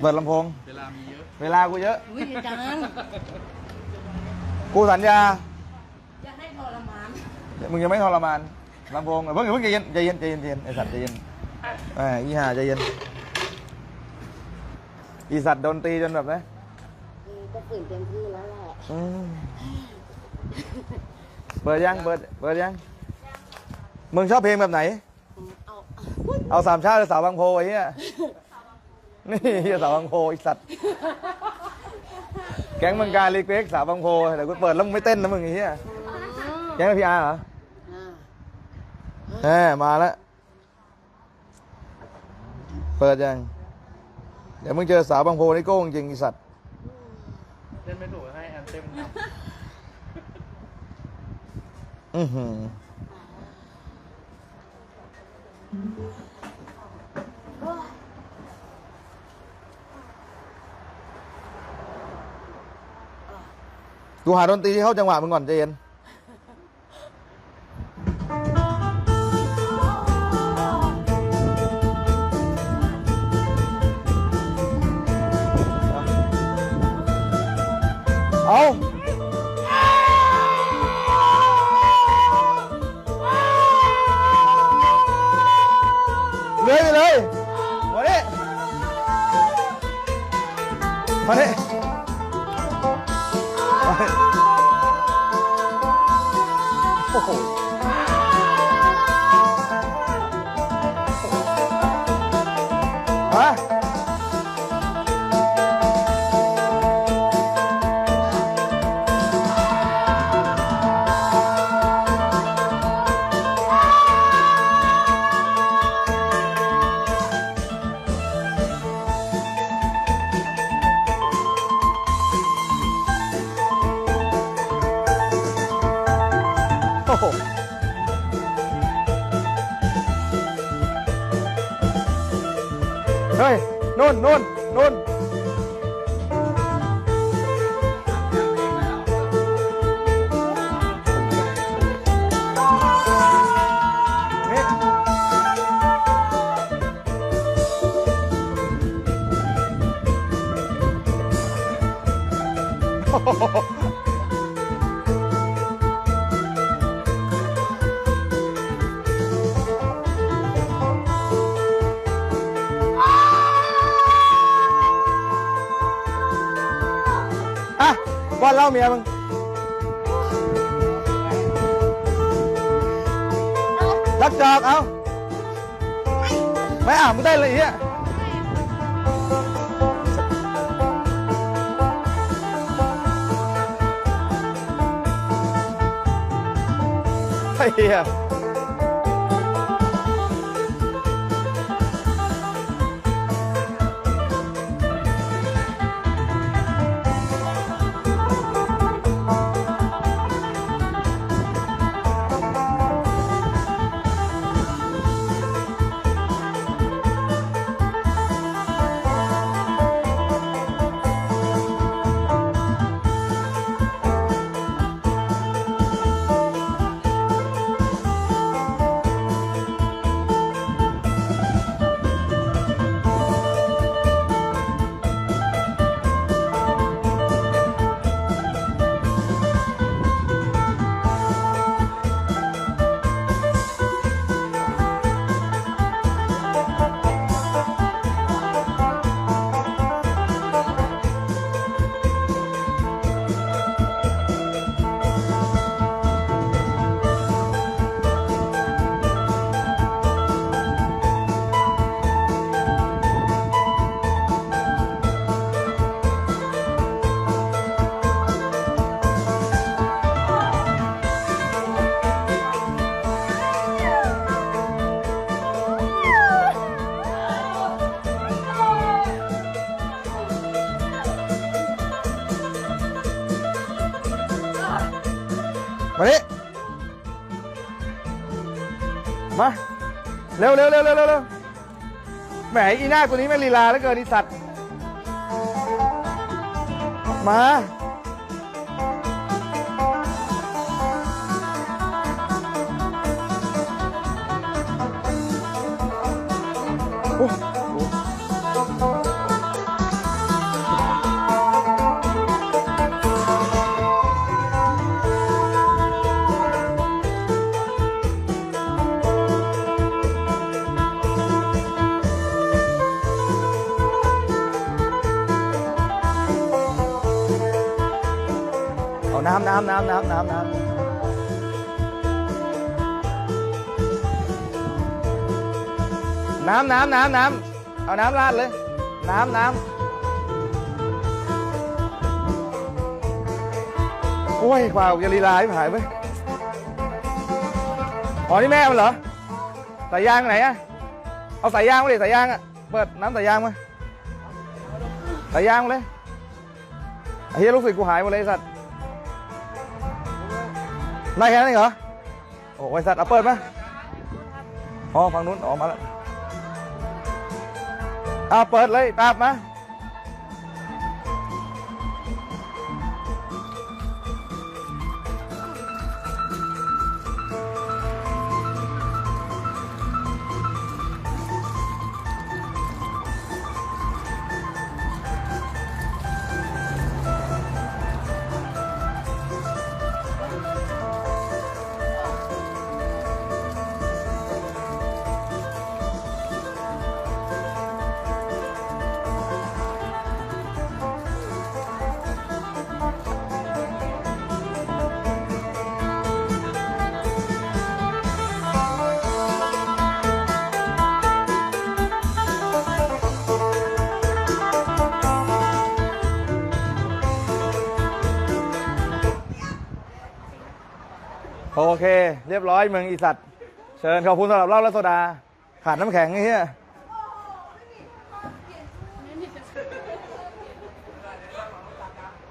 เปิดลำโพง เวลามีเยอะ เวลากูเยอะ อุ้ยอาจารย์กูสัญญา จะให้ทรมานมึงยังไม่ทรมานลำโพงเพิ่งเพิ่งใจเย็นใจเย็นใจเย็นใจเย็นไอสัตว์ใจเย็นแหมอีห่าใจเย็นอีสัตว์โดนตีจนแบบนะอืมก็ฝืนเต็มที่แล้วแหละอืมเปิดยังเปิดเปิดยังมึงชอบเพลงแบบไหนอืมเอา เอาสามชาติหรือสาวบางโพไอ้เหี้ย นี่เหี้ยสาวบางโพไอสัตว์ แก๊งมังการรีเควสสาวบางโพแต่กูเปิดแล้วมึงไม่เต้นนะมึงไอ้เหี้ยแก๊งพีอาร์เหรออ่าแหมมาแล้ว เปิดยัง เดี๋ยวมึงเจอสาวบางโพนี่โก้งจริงไอสัตว์ เล่นไม่ถูกให้แอนเต็มครับอือหือ กูหาดนตรีที่เข้าจังหวะมึงก่อนใจเย็นเอาเลยไปเลยมาดิมาดิ มา เฮ้ยนู่นนู่นนู่นโอ้โห เล่าเมียมึงรักจอกเอาไม่อะมึงได้เลยเฮียเฮีย มาเร็วเร็วเร็วเร็วเร็วเร็วแหมอีหน้าตัวนี้แม่งลีลาแล้วเกินอีสัตว์ มา โอ้ เอาน้ำน้ำน้ำน้ำน้ำน้ำน้ำน้ำน้ำน้ำเอาน้ำราดเลย น้ำน้ำโอ้ยกว่าจะลีลาให้หายไปอ๋อนี่แม่มันเหรอสายยางไหนอะเอาสายยางมาเลยสายยางอะเปิดน้ำสายยางมาสายยางมาเลยเฮียลูกศิษย์กูหายหมดเลยสัตว์ ได้แค่นั้นเองเหรอ โอ้ไวสัตว์เอาเปิดไหมอ๋อฝั่งนู้นออกมาแล้วเอาเปิดเลยตามมา โอเค เรียบร้อยเมืองอีสัตว์ เชิญขอบคุณสำหรับเหล้าและโซดา ขาดน้ำแข็งไอ้เหี้ย